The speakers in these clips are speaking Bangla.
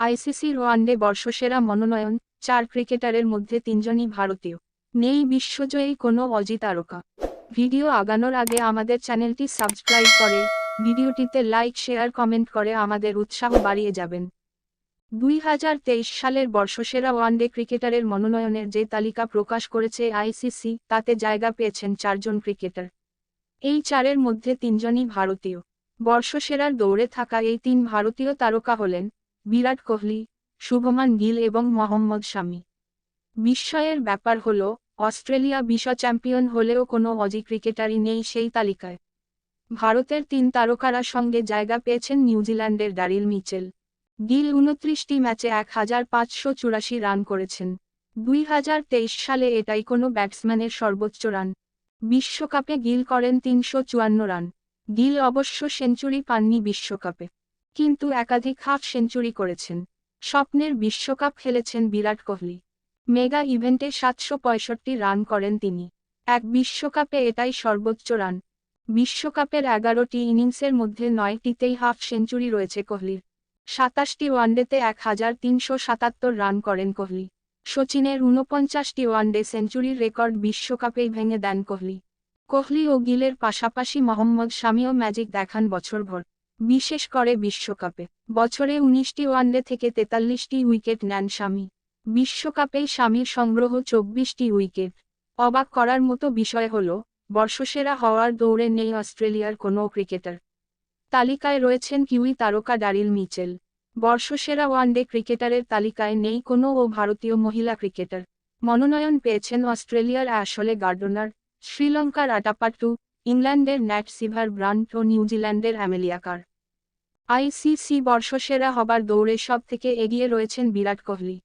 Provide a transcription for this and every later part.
আইসিসির ওয়ানডে বর্ষসেরা মনোনয়ন, চার ক্রিকেটারের মধ্যে তিনজনই ভারতীয়। নেই বিশ্বজয়ী কোনো অজি তারকা। ভিডিও আগানোর আগে আমাদের চ্যানেলটি সাবস্ক্রাইব করে, ভিডিওটিতে লাইক, শেয়ার, কমেন্ট করে আমাদের উৎসাহ বাড়িয়ে যাবেন। দুই হাজার তেইশ সালের বর্ষসেরা ওয়ানডে ক্রিকেটারের মনোনয়নের যে তালিকা প্রকাশ করেছে আইসিসি, তাতে জায়গা পেয়েছেন চারজন ক্রিকেটার। এই চারের মধ্যে তিনজনই ভারতীয়। বর্ষসেরার দৌড়ে থাকা এই তিন ভারতীয় তারকা হলেন বিরাট কোহলি, শুভমান গিল এবং মোহাম্মদ শামি। বিস্ময়ের ব্যাপার হল, অস্ট্রেলিয়া বিশ্ব চ্যাম্পিয়ন হলেও কোনো অজি ক্রিকেটারই নেই সেই তালিকায়। ভারতের তিন তারকারা সঙ্গে জায়গা পেয়েছেন নিউজিল্যান্ডের ডারিল মিচেল। গিল উনত্রিশটি ম্যাচে এক হাজার পাঁচশো চুরাশি রান করেছেন। দুই হাজার তেইশ সালে এটাই কোনো ব্যাটসম্যানের সর্বোচ্চ রান। বিশ্বকাপে গিল করেন তিনশো চুয়ান্ন রান। গিল অবশ্য সেঞ্চুরি পাননি বিশ্বকাপে। কিন্তু একাধিক হাফ সেঞ্চুরি করেছেন। স্বপ্নের বিশ্বকাপ খেলেছেন বিরাট কোহলি। মেগা ইভেন্টে সাতশো পঁয়ষট্টি রান করেন তিনি। এক বিশ্বকাপে এটাই সর্বোচ্চ রান। বিশ্বকাপের এগারোটি ইনিংসের মধ্যে নয়টিতেই হাফ সেঞ্চুরি রয়েছে কোহলির। সাতাশটি ওয়ানডেতে এক হাজার তিনশো সাতাত্তর রান করেন কোহলি। সচিনের ঊনপঞ্চাশটি ওয়ানডে সেঞ্চুরির রেকর্ড বিশ্বকাপেই ভেঙে দেন কোহলি। কোহলি ও গিলের পাশাপাশি মোহাম্মদ শামিও ম্যাজিক দেখান বছরভর। বিশেষ করে বিশ্বকাপে। বছরে উনিশটি ওয়ানডে থেকে তেতাল্লিশটি উইকেট নেন স্বামী বিশ্বকাপেই স্বামীর সংগ্রহ চব্বিশটি উইকেট। অবাক করার মতো বিষয় হল, বর্ষসেরা হওয়ার দৌড়ে নেই অস্ট্রেলিয়ার কোনো ক্রিকেটার। তালিকায় রয়েছেন কিউই তারকা ডারিল মিচেল। বর্ষসেরা ওয়ানডে ক্রিকেটারের তালিকায় নেই কোনো ও ভারতীয় মহিলা ক্রিকেটার। মনোনয়ন পেয়েছেন অস্ট্রেলিয়ার অ্যাশলে গার্ডনার, শ্রীলঙ্কার আটাপাট্টু, ইংল্যান্ডের ন্যাট সিভার ব্রান্ট ও নিউজিল্যান্ডের অ্যামেলিয়াকার আইসিসি বর্ষসেরা হবার দৌড়ে সব থেকে এগিয়ে রয়েছেন বিরাট কোহলি।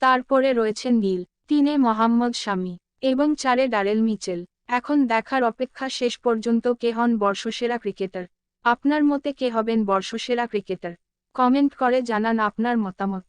তারপরে রয়েছেন গিল তিনে মোহাম্মদ শামি এবং চারে ডারেল মিচেল। এখন দেখার অপেক্ষা শেষ পর্যন্ত কে হন বর্ষসেরা ক্রিকেটার? আপনার মতে কে হবেন বর্ষসেরা ক্রিকেটার? কমেন্ট করে জানান আপনার মতামত।